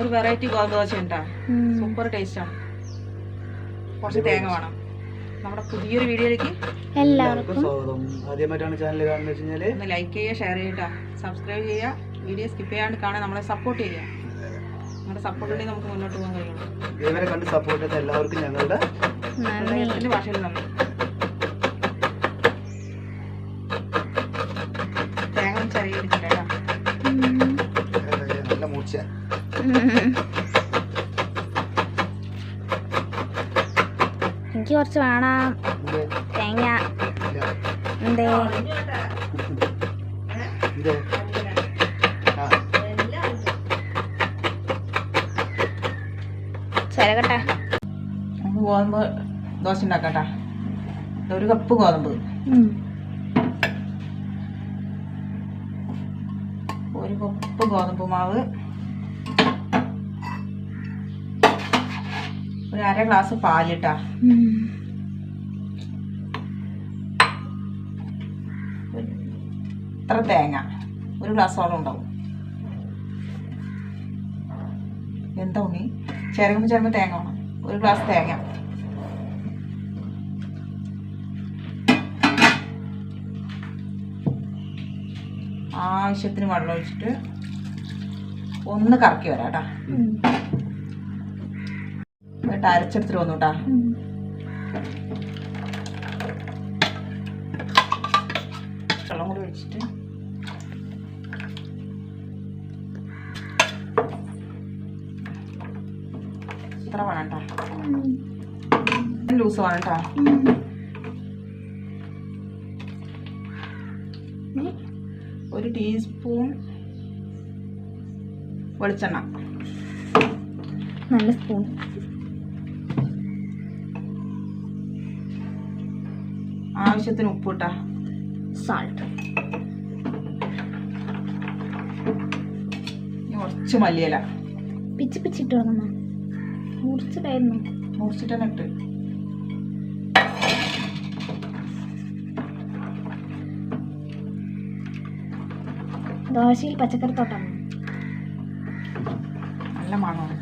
ഒരു വെറൈറ്റി ഗോതമ്പ് ദോശ ഉണ്ടാ. സൂപ്പർ ടേസ്റ്റാണ് കുറച്ച് തേങ്ങ വേണം. നമ്മുടെ പുതിയൊരു വീഡിയോയിലേക്ക് എല്ലാവർക്കും സ്വാഗതം. ആദ്യമായിട്ടാണ് ചാനൽ കാണുന്നത് വെച്ച് കഴിഞ്ഞാൽ ഒന്ന് ലൈക്ക് ചെയ്യുക ഷെയർ ചെയ്യുക സബ്സ്ക്രൈബ് ചെയ്യുക. വീഡിയോ സ്കിപ്പ് ചെയ്യാണ്ട് കാണാൻ നമ്മളെ സപ്പോർട്ട് ചെയ്യുക. നമ്മുടെ സപ്പോർട്ട് ഉണ്ടെങ്കിൽ നമുക്ക് മുന്നോട്ട് പോകാൻ കഴിയുള്ളൂ. ഇവരെ കണ്ട് സപ്പോർട്ട് ചെയ്ത എല്ലാവർക്കും ഞങ്ങളുടെ ഭാഷയിൽ നന്ദി. എനിക്ക് കുറച്ച് വേണം. തേങ്ങ. എന്തേ? ചിലകട്ടെ ഗോതമ്പ് ദോശ ഉണ്ടാക്കട്ടാ. ഒരു കപ്പ് ഗോതമ്പ്. ഒരു കപ്പ് ഗോതമ്പ് മാവ്. ഒരു അര ഗ്ലാസ് പാലിട്ടാ. ഇത്ര തേങ്ങ. ഒരു ഗ്ലാസ്സോളം ഉണ്ടാവും. എന്താ ഉണ്ണി? ചേരുമ്പോൾ ചേരുമ്പോൾ തേങ്ങ വേണം. ഒരു ഗ്ലാസ് തേങ്ങ. ആവശ്യത്തിന് വെള്ളം ഒഴിച്ചിട്ട് ഒന്ന് കറക്കി വരാം എന്നിട്ട് അരച്ചെടുത്തിട്ട് വന്നു കേട്ടാ വെള്ളം കൂടി ഒഴിച്ചിട്ട്. ഇത്ര വേണം കേട്ടോ ലൂസ് വേണം കേട്ടോ ഒരു ടീസ്പൂൺ വെളിച്ചെണ്ണ. നല്ല സ്പൂൺ. ആവശ്യത്തിന് ഉപ്പ് ഇട്ടാ സാൾട്ട് കുറച്ച് മല്ലിയില. പിച്ചി പിച്ചിട്ട് മുറിച്ചിട്ടിട്ട് മുറിച്ചിട്ടായിരുന്നു. മുറിച്ചിട്ട് തന്നെ ഇട്ട്. ദോശയിൽ പച്ചക്കറി തോട്ടം. നല്ല മണമാണ്.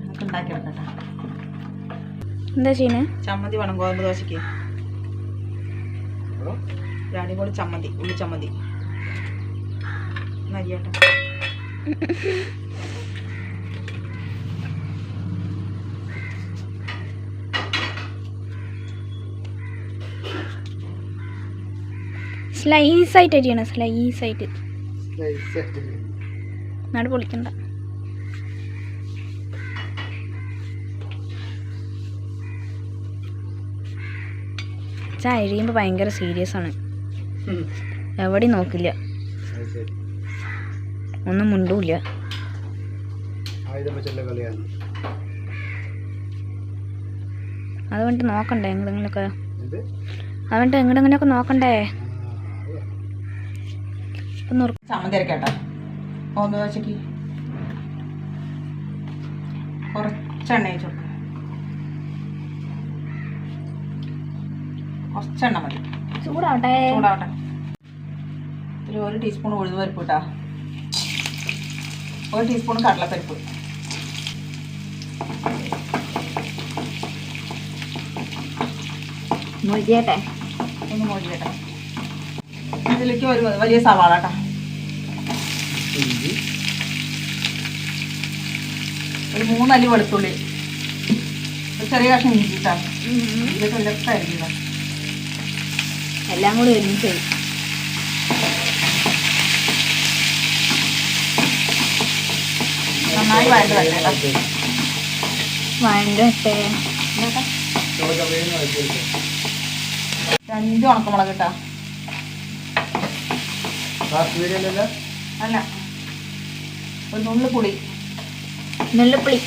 നമുക്ക് ഉണ്ടാക്കിയെടുക്കട്ടെ എന്താ ചെയ്യണേ? ചമ്മന്തി വേണം ഗോതമ്പ് ദോശയ്ക്ക്. ഒരു അടിപൊളി ചമ്മന്തി ഉള്ളി ചമ്മന്തി. നരിയാട്ടെ സ്ലൈസ് ആയിട്ട് അരിയണം സ്ലൈസ് ആയിട്ട്. Nice ആയിട്ട്. നടു പൊളിക്കണ്ട ചാ അഴിയുമ്പോ ഭയങ്കര സീരിയസ് ആണ്. എവിടെ നോക്കില്ല. ഒന്നും മുണ്ടൂല്ല. കളിയാണ് അതുകൊണ്ട് നോക്കണ്ടേ എങ്ങനെയൊക്കെ അതുകൊണ്ട് എങ്ങനെങ്ങനെയൊക്കെ നോക്കണ്ടേ? സമതിരക്കട്ടോ കുറച്ചെണ്ണ ചോ കുറച്ചെണ്ണ മതി. ചൂടാവട്ടെ. ചൂടാവട്ടെ. ഇതിൽ ഒരു ടീസ്പൂൺ ഉഴുന്ന് പരിപ്പ് ഇട്ടാ ഒരു ടീസ്പൂൺ കടലപ്പരിപ്പ്. മൊഴിയട്ടെ ഒന്ന് മൊഴിയട്ടെ ഇതിലേക്ക് ഒരു വലിയ സവാള കേട്ടോ ഒരു മൂന്നല്ലി വെളുത്തുള്ളി. ഒരു ചെറിയ കഷ്ണം ഇഞ്ചിട്ടാണ് ഇതൊക്കെ അരിഞ്ഞില്ല എല്ലാം കൂടി ഒരുമിച്ച് നന്നായി വഴണ്ട് വരട്ടെ വഴണ്ടട്ടെ. രണ്ട് ഉണക്കമുളക് കേട്ടോ അല്ല. ഒരു നുള്ളു പുളി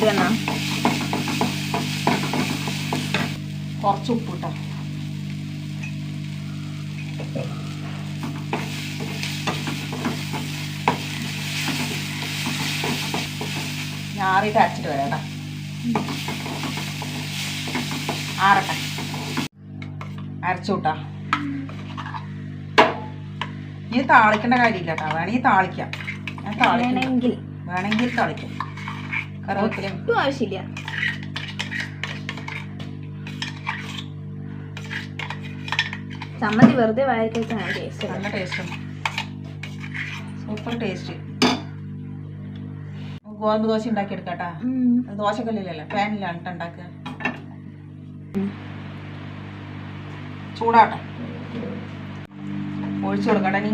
നെല്ലുപ്പുളി വേണ്ടി വന്നാ കുറച്ച് ഉപ്പ് കേട്ടോ ആറിയിട്ട് അരച്ചിട്ട് വരാം കേട്ടോ. ആറട്ടെ. അരച്ചു കൂട്ടാ ഇനി താളിക്കേണ്ട കാര്യമില്ല കേട്ടോ. വേണമെങ്കിൽ താളിക്കാം. വേണമെങ്കിൽ താളിക്കാം. കറിവേപ്പിലയും ഒട്ടും ആവശ്യമില്ല. ചമ്മന്തി വെറുതെ കഴിക്കാൻ ടേസ്റ്റ് നല്ല ടേസ്റ്റും സൂപ്പർ ടേസ്റ്റ് ഗോതമ്പ് ദോശ ഉണ്ടാക്കി കേട്ടാ ദോശക്കല്ലിലല്ല പാനിലാണ് ഉണ്ടാക്കുക. ചൂടാട്ടെ ഒഴിച്ചു കൊടുക്കട്ടെ നീ.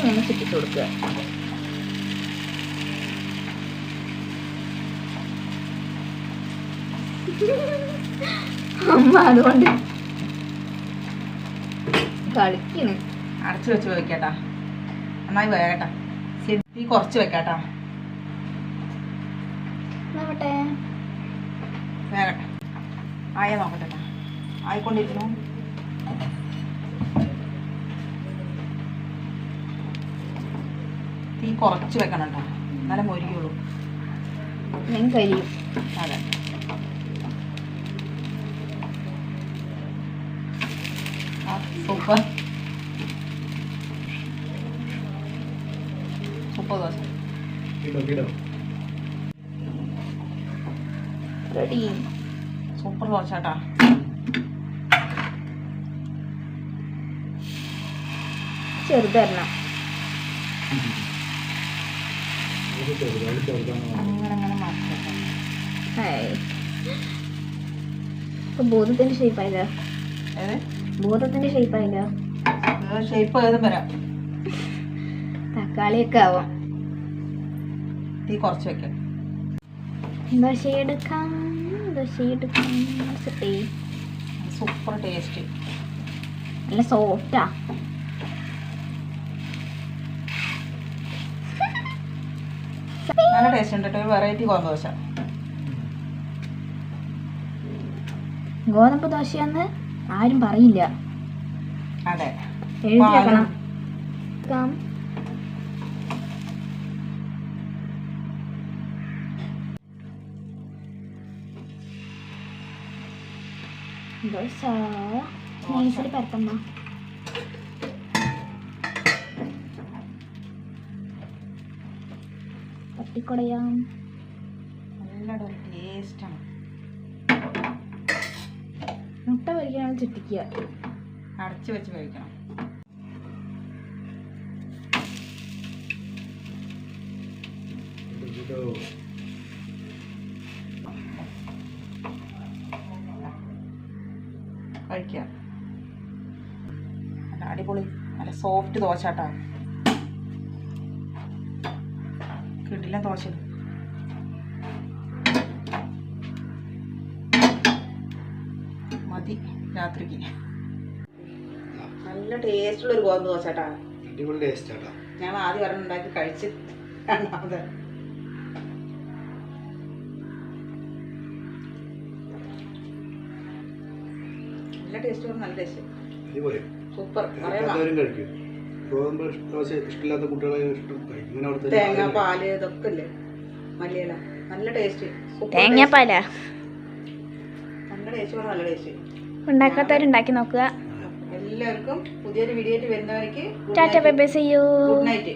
ഇങ്ങനെ ചുറ്റിട്ട് കൊടുക്കുക. അമ്മ അതുകൊണ്ട് കളിക്കണ് അടച്ചു വെച്ച് വെക്കാട്ടാ. നന്നായി വേകട്ടാ. തീ കുറച്ച് വെക്കാട്ടാ. നോക്കട്ടെ. വേകട്ടെ. ആയ നോക്കട്ടെ ട്ടാ. ആയിക്കൊണ്ടിരിക്കുന്നു. കുറച്ച് വെക്കണം കേട്ടോ. എന്നാലേ മൊരിയുള്ളൂ. ഞാൻ കരിയും അതെ. Super. Super dosa. Ready. Super dosa കേട്ടാ. ചെറുതരണം ഭൂതത്തിന്റെ ഷേപ്പ് ആയില്ല? ഏത്? ഭൂതത്തിന്റെ ഷേപ്പ് ആയില്ല? ഷേപ്പ് ഏതും വരാം. തക്കാളിയൊക്കെ ആവാം. തീ കുറച്ച് വെക്കാം. ദോശയെടുക്കാം ദോശയെടുക്കാം. Super taste. നല്ല സോഫ്റ്റാ നല്ല ടേസ്റ്റ് ഉണ്ട് കേട്ടോ ഒരു വെറൈറ്റി ഗോതമ്പ് ദോശ ഗോതമ്പ് ദോശയെന്ന് ആരും പറയില്ല. അതെ. എഴുതി പാലും. വെക്കണം ക്കാം. ദോശ. നൈസിൽ പരത്തമ്മ തട്ടിക്കൊടയാം നല്ലൊരു ടേസ്റ്റാണ് മുട്ട പൊരിക്കാനാണ് ചുറ്റിക്കുക അടച്ചു വെച്ച് കഴിക്കണം നല്ല അടിപൊളി നല്ല സോഫ്റ്റ് ദോശ കേട്ടോ. കിടില ദോശ മതി രാത്രിക്ക്. നല്ല ടേസ്റ്റുള്ള ഒരു ഗോതമ്പ് ദോശ കേട്ടാ ഞാൻ ആദ്യം ഒരെണ്ണം ഉണ്ടാക്കി കഴിച്ച് രണ്ടാമത്. നല്ല ടേസ്റ്റ് നല്ല ടേസ്റ്റ് സൂപ്പർ കഴിക്കും. ഗോതമ്പ് ദോശ ഇഷ്ടമില്ലാത്ത കുട്ടികളെ ഇഷ്ടം കഴിക്കും ഇങ്ങനെ അവിടുത്തെ തേങ്ങ പാൽ ഇതൊക്കെ ഇല്ലേ? മല്ലിയില. നല്ല ടേസ്റ്റ്. തേങ്ങാപ്പാലാ നല്ല ടേസ്റ്റ് നല്ല ടേസ്റ്റ്. ഉണ്ടാക്കാത്തവരുണ്ടാക്കി നോക്കുക. എല്ലാവർക്കും പുതിയൊരു വീഡിയോ ആയിട്ട് വരുന്നവർക്ക് tata bye bye good night